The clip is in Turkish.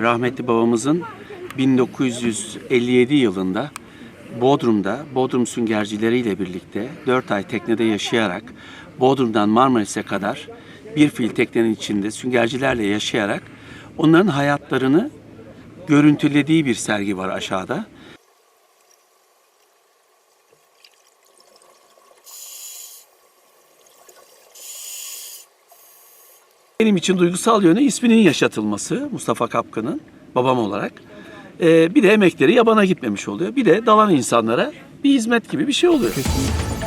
rahmetli babamızın 1957 yılında Bodrum'da Bodrum süngercileriyle birlikte 4 ay teknede yaşayarak Bodrum'dan Marmaris'e kadar bir fil teknenin içinde süngercilerle yaşayarak onların hayatlarını görüntülediği bir sergi var aşağıda. Benim için duygusal yönü isminin yaşatılması Mustafa Kapkan'ın babam olarak. Ee, bir de emekleri yabana gitmemiş oluyor. Bir de dalan insanlara bir hizmet gibi bir şey oluyor. Kesinlikle.